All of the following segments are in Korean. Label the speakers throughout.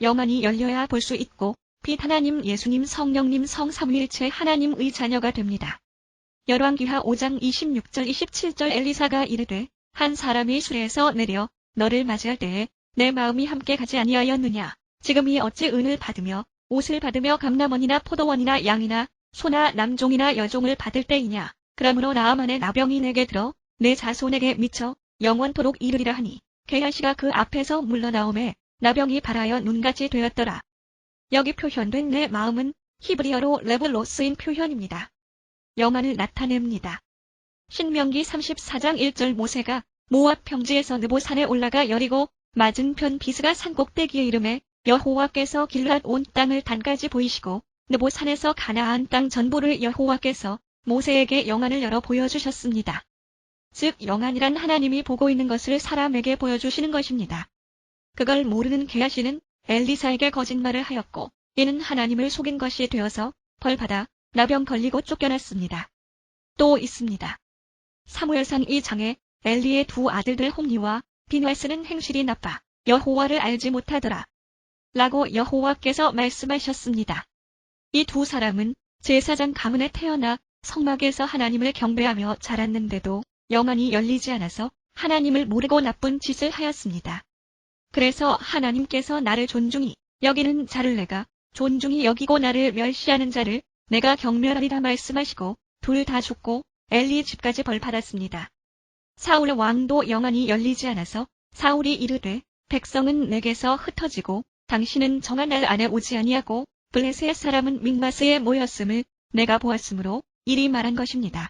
Speaker 1: 영안이 열려야 볼 수 있고 빛 하나님 예수님 성령님 성삼위일체 하나님의 자녀가 됩니다. 열왕기하 5장 26절 27절 엘리사가 이르되 한 사람이 술에서 내려 너를 맞이할 때에 내 마음이 함께 가지 아니하였느냐 지금이 어찌 은을 받으며 옷을 받으며 감남원이나 포도원이나 양이나 소나 남종이나 여종을 받을 때이냐 그러므로 나아만의 나병이 내게 들어 내 자손에게 미쳐 영원토록 이르리라 하니 게하시가 그 앞에서 물러나오매 나병이 발하여 눈같이 되었더라. 여기 표현된 내 마음은 히브리어로 레블로 쓰인 표현입니다. 영안을 나타냅니다. 신명기 34장 1절 모세가 모압 평지에서 느보산에 올라가 여리고 맞은편 비스가 산 꼭대기에 이름에 여호와께서 길앗 온 땅을 단까지 보이시고 느보산에서 가나안 땅 전부를 여호와께서 모세에게 영안을 열어 보여주셨습니다. 즉 영안이란 하나님이 보고 있는 것을 사람에게 보여주시는 것입니다. 그걸 모르는 게하시는 엘리사에게 거짓말을 하였고 이는 하나님을 속인 것이 되어서 벌받아 나병 걸리고 쫓겨났습니다. 또 있습니다. 사무엘상 2장에 엘리의 두 아들들 홈니와 비누에스는 행실이 나빠 여호와를 알지 못하더라. 라고 여호와께서 말씀하셨습니다. 이 두 사람은 제사장 가문에 태어나 성막에서 하나님을 경배하며 자랐는데도 영안이 열리지 않아서 하나님을 모르고 나쁜 짓을 하였습니다. 그래서 하나님께서 나를 존중히 여기는 자를 내가 존중히 여기고 나를 멸시하는 자를 내가 경멸하리라 말씀하시고 둘 다 죽고 엘리 집까지 벌 받았습니다. 사울 왕도 영안이 열리지 않아서 사울이 이르되 백성은 내게서 흩어지고 당신은 정한 날 안에 오지 아니하고 블레셋 사람은 믹마스에 모였음을 내가 보았으므로 이리 말한 것입니다.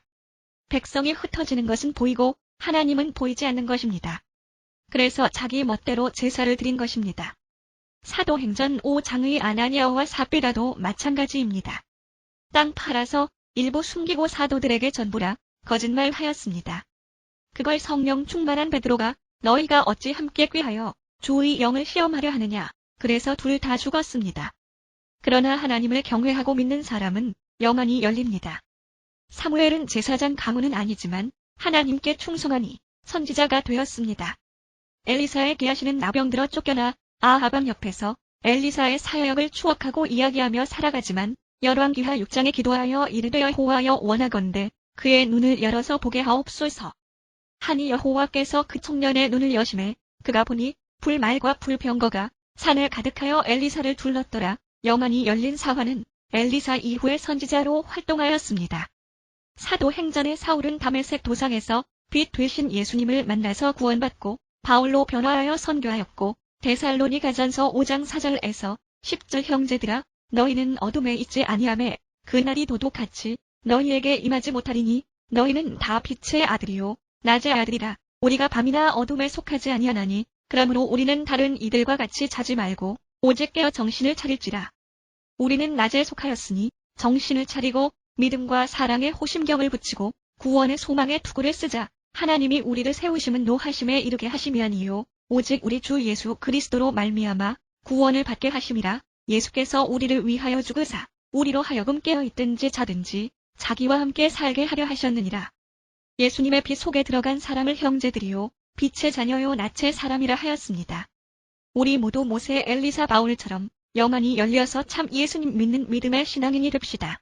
Speaker 1: 백성이 흩어지는 것은 보이고 하나님은 보이지 않는 것입니다. 그래서 자기 멋대로 제사를 드린 것입니다. 사도행전 5장의 아나니아와 사비라도 마찬가지입니다. 땅 팔아서 일부 숨기고 사도들에게 전부라 거짓말하였습니다. 그걸 성령 충만한 베드로가 너희가 어찌 함께 꾀하여 주의 영을 시험하려 하느냐 그래서 둘 다 죽었습니다. 그러나 하나님을 경외하고 믿는 사람은 영안이 열립니다. 사무엘은 제사장 가문은 아니지만 하나님께 충성하니 선지자가 되었습니다. 엘리사의 계하시는 나병들어 쫓겨나 아하방 옆에서 엘리사의 사역을 추억하고 이야기하며 살아가지만 열왕기하 6장에 기도하여 이르되 여호와여 원하건대 그의 눈을 열어서 보게 하옵소서. 하니 여호와께서 그 청년의 눈을 여심해 그가 보니 불말과 불병거가 산을 가득하여 엘리사를 둘렀더라. 영안이 열린 사화는 엘리사 이후의 선지자로 활동하였습니다. 사도행전의 사울은 담에색 도상에서 빛 되신 예수님을 만나서 구원받고 바울로 변화하여 선교하였고 데살로니가전서 5장 4절에서 10절 형제들아 너희는 어둠에 있지 아니하매 그날이 도둑같이 너희에게 임하지 못하리니 너희는 다 빛의 아들이요 낮의 아들이라. 우리가 밤이나 어둠에 속하지 아니하나니 그러므로 우리는 다른 이들과 같이 자지 말고 오직 깨어 정신을 차릴지라. 우리는 낮에 속하였으니 정신을 차리고 믿음과 사랑의 호심경을 붙이고 구원의 소망의 투구를 쓰자 하나님이 우리를 세우심은 노하심에 이르게 하심이아니요 오직 우리 주 예수 그리스도로 말미암아 구원을 받게 하심이라 예수께서 우리를 위하여 죽으사 우리로 하여금 깨어 있든지 자든지 자기와 함께 살게 하려 하셨느니라. 예수님의 빛 속에 들어간 사람을 형제들이요 빛의 자녀요 낯의 사람이라 하였습니다. 우리 모두 모세 엘리사 바울처럼 영안이 열려서 참 예수님 믿는 믿음의 신앙인이 됩시다.